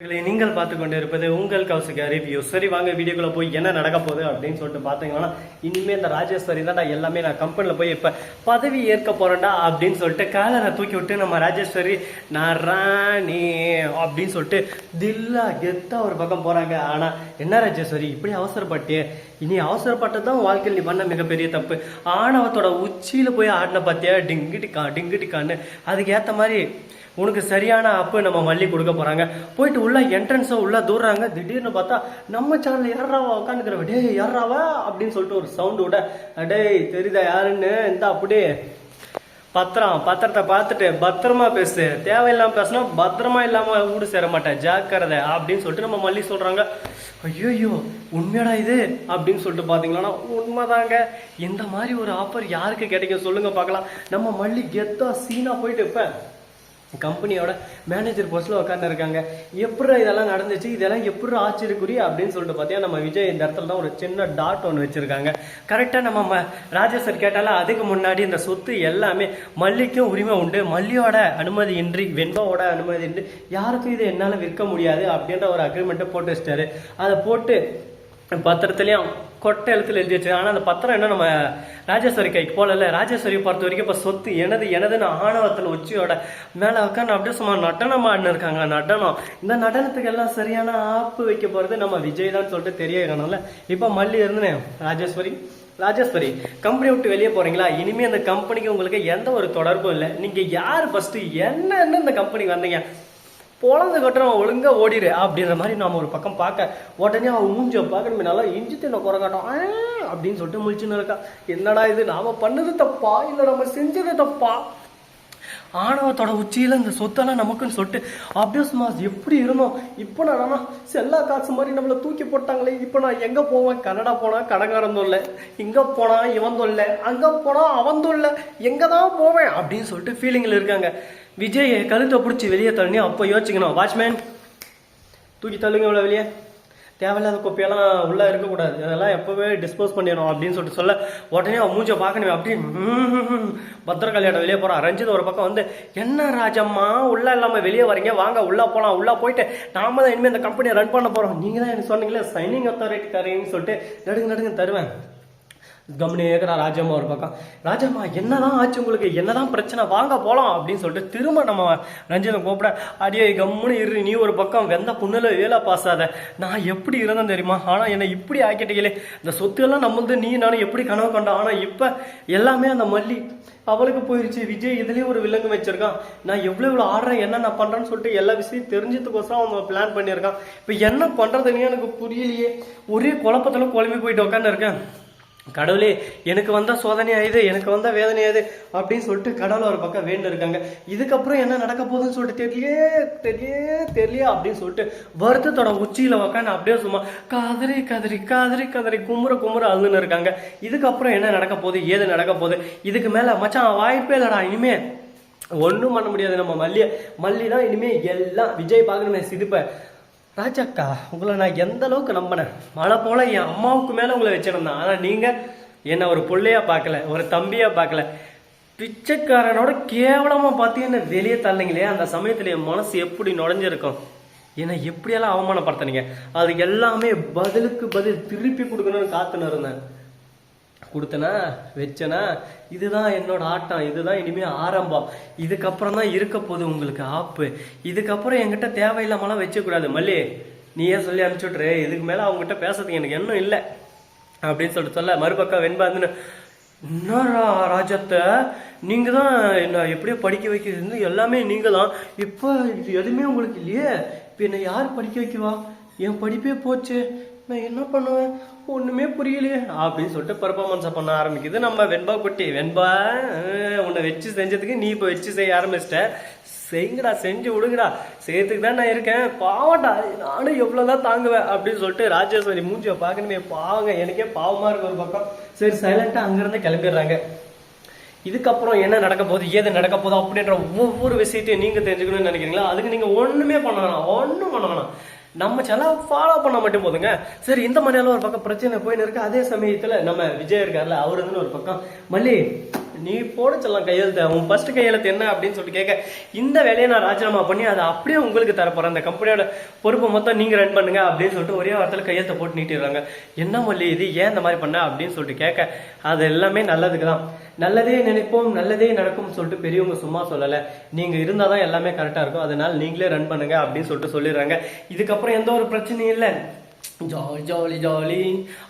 உங்களை நீங்கள் பார்த்து கொண்டு இருப்பது உங்கள் கவுசுக்கு ரிவ்யூ சரி வாங்க வீடியோக்குள்ள போய் என்ன நடக்க போகுது அப்படின்னு சொல்லிட்டு பார்த்தீங்கன்னா இனிமே இந்த ராஜேஸ்வரி தான்டா எல்லாமே நான் கம்பெனியில் போய் இப்போ பதவி ஏற்க போறேன்டா அப்படின்னு சொல்லிட்டு காலரை தூக்கி விட்டு நம்ம ராஜேஸ்வரி நான் ராணி அப்படின்னு சொல்லிட்டு தில்லா கெத்தா ஒரு பக்கம் போறாங்க. ஆனா என்ன ராஜேஸ்வரி இப்படி அவசரப்பட்டியே? இனி அவசரப்பட்டதான் வாழ்க்கையில் நீ பண்ண மிகப்பெரிய தப்பு. ஆணவத்தோட உச்சியில போய் ஆடின பார்த்தியா டிங்கிட்டிக்கா டிங்கிட்டிக்கான்னு. அதுக்கு ஏற்ற மாதிரி உனக்கு சரியான அப்பு நம்ம மல்லி கொடுக்க போறாங்க. போயிட்டு உள்ள என்ட்ரன்ஸை உள்ளே தூடுறாங்க திடீர்னு பார்த்தா நம்ம சேனலில் யாராவா உட்காந்துக்கிறவ டேய் யாராவா அப்படின்னு சொல்லிட்டு ஒரு சவுண்டு விட டேய் தெரியுதா யாருன்னு? இந்த அப்படியே பத்திரம் பத்திரத்தை பார்த்துட்டு பத்திரமா பேசு. தேவையில்லாமல் பேசினா பத்திரமா இல்லாமல் ஊடு சேர மாட்டேன். ஜாக்கிரதை அப்படின்னு சொல்லிட்டு நம்ம மல்லி சொல்கிறாங்க ஐயோ உண்மையடா இது? அப்படின்னு சொல்லிட்டு பார்த்தீங்கன்னா உண்மைதாங்க. இந்த மாதிரி ஒரு ஆஃபர் யாருக்கு கிடைக்கும் சொல்லுங்க பார்க்கலாம் நம்ம மல்லி கெத்தா சீனா போயிட்டு இப்போ கம்பெனியோட மேனேஜர் போஸ்ட்ல உட்காந்து இருக்காங்க எப்படி இதெல்லாம் நடந்துச்சு? இதெல்லாம் எப்படி ஆச்சரியக்குரிய அப்படின்னு சொல்லிட்டு பார்த்தீங்கன்னா நம்ம விஜய் இந்த இடத்துல தான் ஒரு சின்ன டாட் ஒன்று வச்சிருக்காங்க. கரெக்டாக நம்ம ம- ராஜா சார் கேட்டாலும் அதுக்கு முன்னாடி இந்த சொத்து எல்லாமே மல்லிக்கும் உரிமை உண்டு. மல்லியோட அனுமதி இன்றி வெண்பாவோட அனுமதி இன்றி யாருக்கும் இதை என்னால் விற்க முடியாது அப்படின்ற ஒரு அக்ரிமெண்ட்டை போட்டு வச்சிட்டாரு. அதை போட்டு பத்திரத்துலேயும் கொட்டை எழுத்துல எழுதி வச்சு ஆனால் அந்த பத்திரம் என்ன நம்ம ராஜேஸ்வரி கைக்கு போகல ராஜேஸ்வரி பொறுத்த வரைக்கும் இப்போ சொத்து எனது எனதுன்னு ஆணவத்தில் உச்சியோட மேலே உட்காந்து அப்படியே சும்மா நடனம் ஆடினு இருக்காங்க நடனம். இந்த நடனத்துக்கு எல்லாம் சரியான ஆப்பு வைக்க போகிறது நம்ம விஜய் தான் சொல்லிட்டு தெரிய வேணும்ல இப்போ மல்லி இருந்துனே ராஜேஸ்வரி. ராஜேஸ்வரி கம்பெனி விட்டு வெளியே போறீங்களா? இனிமே அந்த கம்பெனிக்கு உங்களுக்கு எந்த ஒரு தொடர்பும் இல்லை. நீங்க யார் ஃபர்ஸ்ட் என்னன்னு இந்த கம்பெனிக்கு வந்தீங்க. பொழந்து கட்டுறவன் ஒழுங்கா ஓடிடு அப்படின்ற மாதிரி நாம ஒரு பக்கம் பார்க்க உடனே அவன் மூஞ்ச பார்க்கணுமே நல்லா இஞ்சி தின்ன குறை காட்டும் ஆ, அப்படின்னு சொல்லிட்டு முழிச்சுன்னு இருக்கா. என்னடா இது நாம பண்ணது தப்பா? இல்ல நம்ம செஞ்சது தப்பா? ஆணவத்தோட உச்சியில இந்த சொத்தெல்லாம் நமக்குன்னு சொல்லிட்டு அப்படியே சும்மா எப்படி இருந்தோம்? இப்போ நான் செல்லா காசு மாதிரி நம்மளை தூக்கி போட்டாங்களே இப்போ நான் எங்க போவேன்? கனடா போனா கடங்காரன் தொல்லை இங்க போனா இவன் தொல்லை அங்க போனா அவன் தொல்லை எங்க தான் போவேன்? அப்படின்னு சொல்லிட்டு ஃபீலிங்ல இருக்காங்க. விஜய் கழுத்தை பிடிச்சி வெளியே தள்ளி அப்போ யோசிக்கணும் வாட்ச்மேன் தூக்கி தள்ளுங்க இவ்வளோ வெளியே. தேவையில்லாத குப்பையெல்லாம் உள்ளே இருக்கக்கூடாது. அதெல்லாம் எப்போவே டிஸ்போஸ் பண்ணிடணும் அப்படின்னு சொல்லிட்டு சொல்ல உடனே அவன் மூஞ்சை பார்க்கணுமே அப்படி பத்திரகாளியோட கல்யாணம் வெளியே போகிறான் ரஞ்சித் ஒரு பக்கம் வந்து என்ன ராஜம்மா உள்ளே இல்லாமல் வெளியே வரீங்க? வாங்க உள்ளே போகலாம் உள்ளே போயிட்டு நாம தான் இனிமேல் இந்த கம்பெனியை ரன் பண்ண போகிறோம் நீங்கள் தான் எனக்கு சொன்னீங்களே சைனிங் அத்தாரிட்டி தரீங்கன்னு சொல்லிட்டு நடுங்க நடுங்க தருவேன். கம்னி ஏக்கரா ராஜம்மா ஒரு பக்கம் ராஜம்மா என்னதான் ஆச்சு உங்களுக்கு? என்னதான் பிரச்சனை? வாங்க போலாம் அப்படின்னு சொல்லிட்டு திரும்ப நம்ம ரஞ்சனை கூப்பிட அடியே கம்முன்னு இரு நீ ஒரு பக்கம் வெந்த புண்ணுல வேலை பாசாத. நான் எப்படி இருந்தேன் தெரியுமா? ஆனா என்னை இப்படி ஆக்கிட்டீங்களே. இந்த சொத்து எல்லாம் நம்ம வந்து நீ நானும் எப்படி கனவு கண்டோம்? ஆனா இப்ப எல்லாமே அந்த மல்லி அவளுக்கு போயிருச்சு. விஜய் இதுலேயும் ஒரு விலங்கு வச்சிருக்கான். நான் எவ்வளவு இவ்வளவு ஆடுறேன்? என்ன நான் பண்றேன்னு சொல்லிட்டு எல்லா விஷயம் தெரிஞ்சதுக்கோசரம் அவங்க பிளான் பண்ணியிருக்கான். இப்ப என்ன பண்றதுன்னு எனக்கு புரியலையே. ஒரே குழப்பத்துல குழம்பி போயிட்டு உட்காந்து இருக்கேன் கடவுளே எனக்கு வந்தால் சோதனை ஆயுது எனக்கு வந்தால் வேதனை ஆயுது அப்படின்னு சொல்லிட்டு கடவுள் ஒரு பக்கம் வேண்டு இருக்காங்க. இதுக்கப்புறம் என்ன நடக்க போகுதுன்னு சொல்லிட்டு தெரியலையே தெரியலையே தெரியலையே அப்படின்னு சொல்லிட்டு வருத்தத்தோட உச்சியில் உக்காந்து அப்படியே சும்மா கதறி கதறி கதறி கதறி குமுற கும்புற அழுதுன்னு இருக்காங்க. இதுக்கப்புறம் என்ன நடக்க போகுது ஏது நடக்க போகுது? இதுக்கு மேலே மச்சான் வாய்ப்பே இல்லடா இனிமே. ஒன்றும் பண்ண முடியாது நம்ம மல்லியை. மல்லி தான் இனிமேல் எல்லாம் விஜய் பார்க்கணுமே சிரிப்ப. ராஜாக்கா உங்களை நான் எந்த அளவுக்கு நம்பினேன்? மழை போல என் அம்மாவுக்கு மேலே உங்களை வச்சிருந்தேன். ஆனால் நீங்கள் என்னை ஒரு பிள்ளையா பார்க்கல ஒரு தம்பியாக பார்க்கல. பிச்சைக்காரனோட கேவலமாக பார்த்து என்ன வெளியே தள்ளிங்களே அந்த சமயத்தில் என் மனசு எப்படி நுழைஞ்சிருக்கும்? என்னை எப்படியெல்லாம் அவமானப்படுத்தினீங்க? அது எல்லாமே பதிலுக்கு பதில் திருப்பி கொடுக்கணும்னு காத்துன்னு இருந்தேன். கொடுத்தனா வச்சனா இதுதான் என்னோட ஆட்டம் இதுதான் இனிமே ஆரம்பம். இதுக்கப்புறம் தான் இருக்க போகுது உங்களுக்கு ஆப்பு. இதுக்கப்புறம் என்கிட்ட தேவையில்லாமலாம் வச்சக்கூடாது. மல்லி நீயே சொல்லி அனுப்பிச்சுட்ரு. இதுக்கு மேலே அவங்ககிட்ட பேசுறதுக்கு எனக்கு இன்னும் இல்லை. அப்படின்னு சொல்லிட்டு சொல்ல மறுபக்கம் வெண்பாந்துன்னு இன்னொரு ராஜத்தை? நீங்கள் தான் என்ன எப்படியோ படிக்க வைக்கிறது எல்லாமே நீங்கள் தான் இப்போ இது எதுவுமே உங்களுக்கு இல்லையே. இப்போ என்னை யார் படிக்க வைக்குவா? என் படிப்பே போச்சு. நான் என்ன பண்ணுவேன்? ஒன்றுமே புரியலையே. அப்படின்னு சொல்லிட்டு பர்ஃபார்மன்ஸை பண்ண ஆரம்பிக்குது. நம்ம வெண்பா குட்டி வெண்பா உன்னை வச்சு செஞ்சதுக்கு நீ இப்போ வச்சு செய்ய ஆரம்பிச்சிட்ட. செய்யுங்கடா செஞ்சு விடுங்கடா. செய்யறதுக்கு தான் நான் இருக்கேன். பாவட்டா நானும் எவ்வளவுதான் தாங்குவேன் அப்படின்னு சொல்லிட்டு ராஜேஸ்வரி மூஞ்சியை பார்க்கணுமே. பாவங்க எனக்கே பாவமாக இருக்கு ஒரு பக்கம். சரி சைலண்ட்டாக அங்கேருந்து கிளம்பிடுறாங்க. இதுக்கப்புறம் என்ன நடக்க போகுது ஏது நடக்க போகுது அப்படின்ற ஒவ்வொரு விஷயத்தையும் நீங்கள் தெரிஞ்சுக்கணும்னு நினைக்கிறீங்களா? அதுக்கு நீங்கள் ஒன்றுமே பண்ண வேணாம். ஒன்றும் பண்ண வேணாம். நம்ம சேனல் ஃபாலோ பண்ண மட்டும் போதுங்க. சரி இந்த மாதிரியெல்லாம் ஒரு பக்கம் பிரச்சனை போயின்னு இருக்கு. அதே சமயத்துல நம்ம விஜய் இருக்கார்ல அவரு வந்து ஒரு பக்கம். மல்லி நீ போட சொல்லலாம் கையெழுத்து. உன் ஃபர்ஸ்ட் கையெழுத்து என்ன அப்படின்னு சொல்லிட்டு கேட்க இந்த வேலையை நான் ராஜினாமா பண்ணி அதை அப்படியே உங்களுக்கு தரப்போறேன். அந்த கம்பெனியோட பொறுப்பை மொத்தம் நீங்க ரன் பண்ணுங்க அப்படின்னு சொல்லிட்டு ஒரே வாரத்தில் கையெழுத்தை போட்டு நீட்டிடுறாங்க. என்ன மொழி இது? ஏன் இந்த மாதிரி பண்ண? அப்படின்னு சொல்லிட்டு கேட்க அது எல்லாமே நல்லதுக்கு தான். நல்லதே நினைப்போம் நல்லதே நடக்கும் சொல்லிட்டு பெரியவங்க சும்மா சொல்லலை. நீங்க இருந்தாதான் எல்லாமே கரெக்டா இருக்கும். அதனால நீங்களே ரன் பண்ணுங்க அப்படின்னு சொல்லிட்டு சொல்லிடுறாங்க. இதுக்கப்புறம் எந்த ஒரு பிரச்சனையும் இல்லை. ஜாலி ஜாலி ஜாலி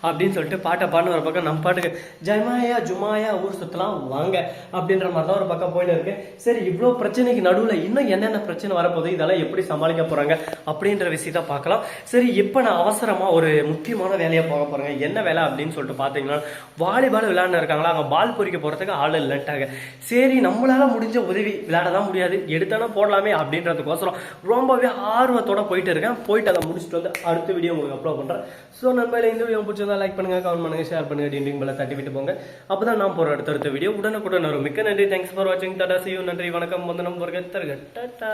அப்படின்னு சொல்லிட்டு பாட்டை பாடின ஒரு பக்கம் நம்ம பாட்டுக்கு ஜமாயா ஜுமாயா ஊர் சுத்தலாம் வாங்க அப்படின்ற மாதிரி தான் ஒரு பக்கம் போயிட்டு இருக்கு. சரி இவ்வளோ பிரச்சனைக்கு நடுவில் இன்னும் என்னென்ன பிரச்சனை வரப்போகுது? இதெல்லாம் எப்படி சமாளிக்க போகிறாங்க அப்படின்ற விஷயத்த பார்க்கலாம். சரி இப்போ நான் அவசரமாக ஒரு முக்கியமான வேலையை போக போறேங்க என்ன வேலை அப்படின்னு சொல்லிட்டு பார்த்தீங்கன்னா வாலிபால் விளையாண்டு இருக்காங்களா? அங்கே பால் பொறிக்க போகிறதுக்கு ஆள் இல்லைன்ட்டாங்க சரி நம்மளால முடிஞ்ச உதவி விளையாட தான் முடியாது. எடுத்தாலும் போடலாமே அப்படின்றதுக்கோசரம் ரொம்பவே ஆர்வத்தோட போயிட்டு இருக்கேன். போயிட்டு அதை முடிச்சுட்டு வந்து அடுத்த வீடியோ உங்களுக்கு அப்லோட் பண்றேன் ஸோ நண்பர்களே இந்த வீடியோ பிடிச்சிருந்தா லைக் பண்ணுங்க கமெண்ட் பண்ணுங்க ஷேர் பண்ணுங்க டிண்டிங் பெல்ல தட்டி விட்டு போங்க. அப்பதான் நான் போற அடுத்தடுத்த வீடியோ உடனுக்குடன் வரும். மிக்க நன்றி. தேங்க்ஸ் ஃபார் வாட்சிங் டாடா சியூ நன்றி. வணக்கம். வந்தனம். வருக. தருக. டாடா